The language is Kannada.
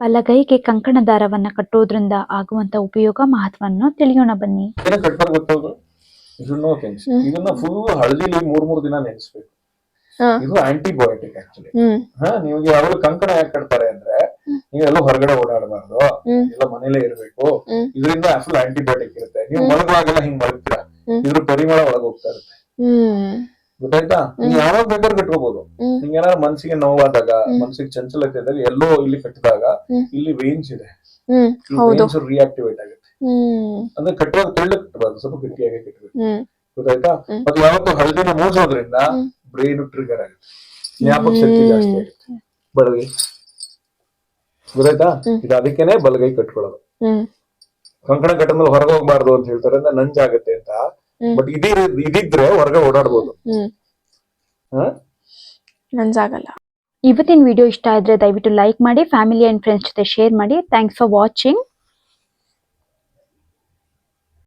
ಬಲಗೈಗೆ ಕಂಕಣ ದಾರವನ್ನ ಕಟ್ಟೋದ್ರಿಂದ ಆಗುವಂತ ಉಪಯೋಗ ಮಹತ್ವವನ್ನು ತಿಳಿಯೋಣ ಬನ್ನಿ. ಗೊತ್ತೌದು? ಇದನ್ನ ಫುಲ್ ಹಳದಿಲಿ ಮೂರ್ ಮೂರ್ ದಿನ ನೆನೆಸ್ಬೇಕು. ಇದು ಆಂಟಿಬಯೋಟಿಕ್ ಆಕ್ಚುಲಿ ಹಾ ನಿಮಗೆ ಯಾವಾಗಲೂ ಕಂಕಣ ಯಾಕೆ ಕಟ್ತಾರೆ ಅಂದ್ರೆ ನೀವೆಲ್ಲ ಹೊರಗಡೆ ಓಡಾಡಬಾರ್ದು. ಎಲ್ಲ ಮನೇಲೆ ಇರ್ಬೇಕು. ಇದರಿಂದ ಫುಲ್ ಆಂಟಿಬಯೋಟಿಕ್ ಇರುತ್ತೆ. ನೀವು. ಮಲಗುವಾಗೆಲ್ಲ ಹಿಂಗ್ ಮಲಗ್ತೀರಾ. ಇದ್ರ ಪರಿಮಳ ಒಳಗ್ ಹೋಗ್ತಾ ಇರುತ್ತೆ. ಗೊತ್ತಾಯ್ತಾ? ನೀವು ಯಾವಾಗ ಬೇಕಾದ್ರೆ ಕಟ್ಕೋಬಹುದು. ನಿಮ್ಗೆ ಏನಾದ್ರು ಮನ್ಸಿಗೆ ನೋವಾದಾಗ ಮನ್ಸಿಗೆ ಚಂಚಲತೆ ಇದ್ದಾಗ ಎಲ್ಲೋ ಇಲ್ಲಿ ಕಟ್ಟಿದಾಗ ಇಲ್ಲಿ ವೇನ್ಸ್ ಇದೆ. ವೇನ್ಸ್ ರಿಯಾಕ್ಟಿವೇಟ್ ಆಗುತ್ತೆ. ಅಂದ್ರೆ ಕಟ್ಟುವಾಗ ತೆಳ್ಳು ಕಟ್ಟಬಾರ್ದು ಸ್ವಲ್ಪ ಗಟ್ಟಿಯಾಗಿ ಕಟ್ಟಬೇಕು. ಗೊತ್ತಾಯ್ತಾ. ಮತ್ತೆ ಯಾವತ್ತು ಹಳದಿನ ಮೂಸೋದ್ರಿಂದ ಬ್ರೈನ್ ಟ್ರಿಗರ್ ಆಗುತ್ತೆ. ಜ್ಞಾಪಕ ಶಕ್ತಿ ಜಾಸ್ತಿ ಆಗುತ್ತೆ. ಬಲಗೈ ಗೊತ್ತಾಯ್ತಾ. ಇದು ಅದಕ್ಕೇನೆ ಬಲಗೈ ಕಟ್ಕೊಳ್ಳೋದು. ಕಂಕಣ ಕಟ್ಟಂದ್ರೆ ಹೊರಗೆ ಹೋಗ್ಬಾರ್ದು ಅಂತ ಹೇಳ್ತಾರೆ ನಂಜಾಗತ್ತೆ ಅಂತ. ಬಟ್ ಇದಿ ಇದಿದ್ರೆ ಹೊರಗೆ ಓಡಾಡ್ಬೋದು. ನನ್ಸಾಗಲ್ಲ ಇವತ್ತಿನ ವಿಡಿಯೋ ಇಷ್ಟ ಆದ್ರೆ ದಯವಿಟ್ಟು ಲೈಕ್ ಮಾಡಿ ಫ್ಯಾಮಿಲಿ ಅಂಡ್ ಫ್ರೆಂಡ್ಸ್ ಜೊತೆ ಶೇರ್ ಮಾಡಿ. Thanks for watching